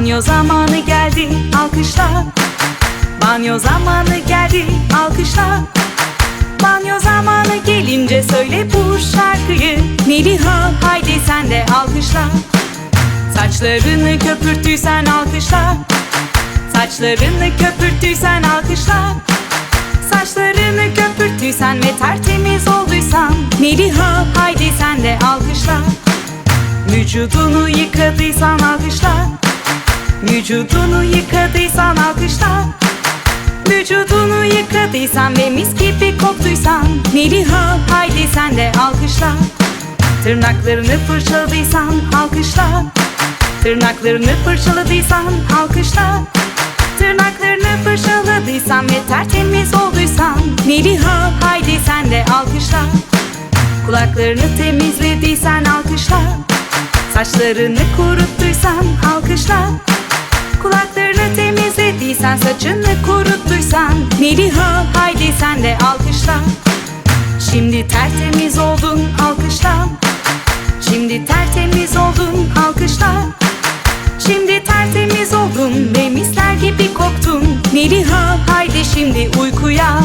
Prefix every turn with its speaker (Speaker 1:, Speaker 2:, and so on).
Speaker 1: Banyo zamanı geldi alkışla. Banyo zamanı geldi alkışla. Banyo zamanı gelince söyle bu şarkıyı. Meliha haydi sen de alkışla. Saçlarını köpürttüysen alkışla. Saçlarını köpürttüysen alkışla. Saçlarını köpürttüysen ve tertemiz olduysan. Meliha haydi sen de alkışla. Vücudunu yıkadıysan alkışla Vücudunu yıkadıysan alkışla. Vücudunu yıkadıysan ve mis gibi koktuysan. Meliha haydi sen de alkışla. Tırnaklarını fırçaladıysan alkışla. Tırnaklarını fırçaladıysan alkışla. Tırnaklarını fırçaladıysan ve tertemiz olduysan. Meliha haydi sen de alkışla. Kulaklarını temizlediysen alkışla. Saçlarını kuruttuysan alkışla saçını kuruttuysan Meliha haydi sen de alkışla. Şimdi tertemiz oldun alkışla. Şimdi tertemiz oldun alkışla. Şimdi tertemiz oldun ve misler gibi koktun. Meliha haydi şimdi uykuya